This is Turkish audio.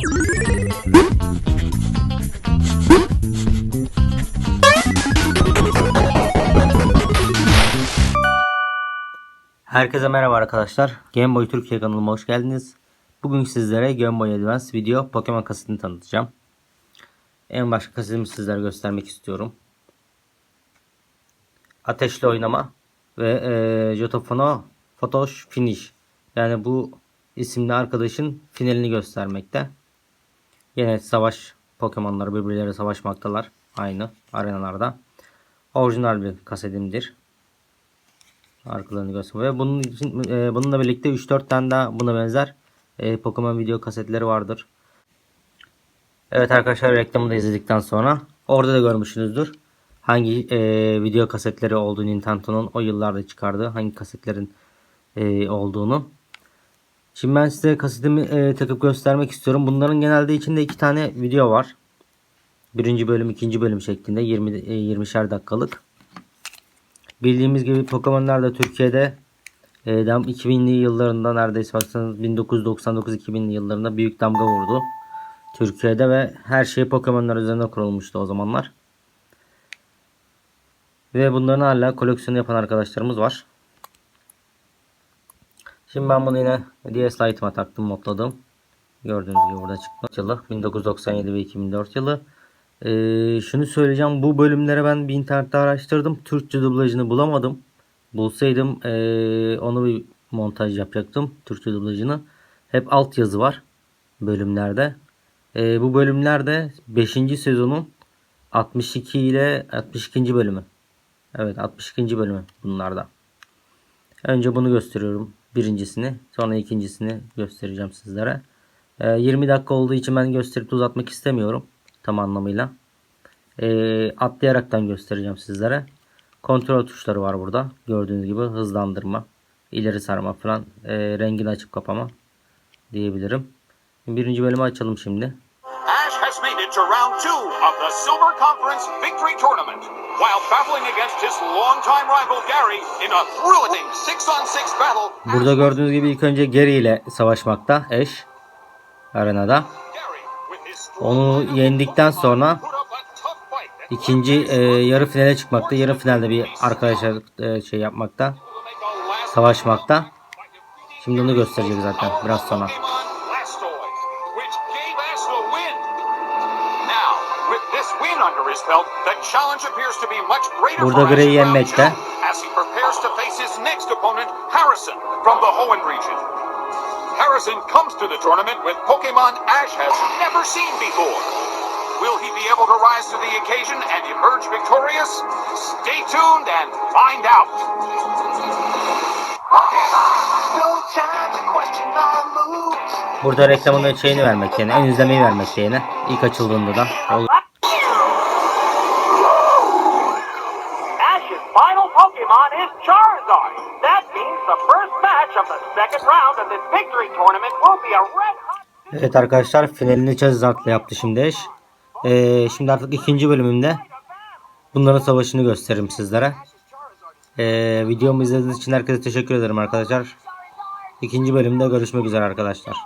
Herkese merhaba arkadaşlar. Game Boy Türkiye kanalıma hoş geldiniz. Bugün sizlere Game Boy Advance video Pokemon kasetini tanıtacağım. En başka kasetimi sizlere göstermek istiyorum. Ateşli oynama ve e, Jotofono Fotoş Finish. Yani bu isimli arkadaşın finalini göstermekte. Yine savaş Pokemon'lar birbirleriyle savaşmaktalar. Aynı arenalarda. Orijinal bir kasetimdir. Arkalarını gösteriyor. Ve bunun için e, bununla birlikte 3-4 tane daha buna benzer e, Pokemon video kasetleri vardır. Evet arkadaşlar reklamı da izledikten sonra orada da görmüşsünüzdür. Hangi e, video kasetleri olduğu Nintendo'nun o yıllarda çıkardığı hangi kasetlerin e, olduğunu. Şimdi ben size kasetimi e, takıp göstermek istiyorum. Bunların genelde içinde iki tane video var. Birinci bölüm, ikinci bölüm şeklinde 20 e, 20'şer dakikalık. Bildiğimiz gibi Pokemon'lar da Türkiye'de e, 2000'li yıllarında neredeyse baksanız 1999-2000'li yıllarında büyük damga vurdu. Türkiye'de ve her şey Pokemon'lar üzerine kurulmuştu o zamanlar. Ve bunların hala koleksiyonu yapan arkadaşlarımız var. Şimdi ben bunu yine DS Lite'ıma taktım modladım. Gördüğünüz gibi burada çıktı. Yılı 1997 ve 2004 yılı. Ee, şunu söyleyeceğim. Bu bölümleri ben bir internette araştırdım. Türkçe dublajını bulamadım. Bulsaydım ee, onu bir montaj yapacaktım. Türkçe dublajını. Hep alt yazı var bölümlerde. Ee, bu bölümlerde 5. sezonun 62 ile 62. bölümü. Evet 62. bölümü bunlarda. Önce bunu gösteriyorum. Birincisini. Sonra ikincisini göstereceğim sizlere. Ee, 20 dakika olduğu için ben gösterip uzatmak istemiyorum. Tam anlamıyla. Ee, atlayaraktan göstereceğim sizlere. Kontrol tuşları var burada. Gördüğünüz gibi hızlandırma, ileri sarma falan, e, rengini açıp kapama diyebilirim. Birinci bölümü açalım şimdi. Has made it to round two of the Silver Conference Victory Tournament while battling against his longtime rival Gary in a thrilling 6-on-6 battle. Burada gördüğünüz gibi ilk önce Gary ile savaşmakta Ash arenada. Onu yendikten sonra ikinci e, yarı finale çıkmakta. Yarı finalde bir arkadaşlar e, şey yapmakta. Savaşmakta. Şimdi onu gösterecek zaten biraz sonra. Now, with this win under his belt, the challenge appears to be much greater Burada for Ash Grey'i in round as he prepares to face his next opponent, Harrison, from the Hoenn region. Harrison comes to the tournament with Pokemon Ash has never seen before. Will he be able to rise to the occasion and emerge victorious? Stay tuned and find out. No Burada reklamının şeyini vermek yani ön izlemeyi vermek yani ilk açıldığında da. Ol- Ash's final Pokemon is Charizard. That means the first match of the second round of this victory tournament will be a red hot. Evet arkadaşlar finalini Charizard'la yaptı şimdi Ash. Ee, şimdi artık ikinci bölümümde bunların savaşını gösteririm sizlere. Ee, videomu izlediğiniz için herkese teşekkür ederim arkadaşlar. İkinci bölümde görüşmek üzere arkadaşlar.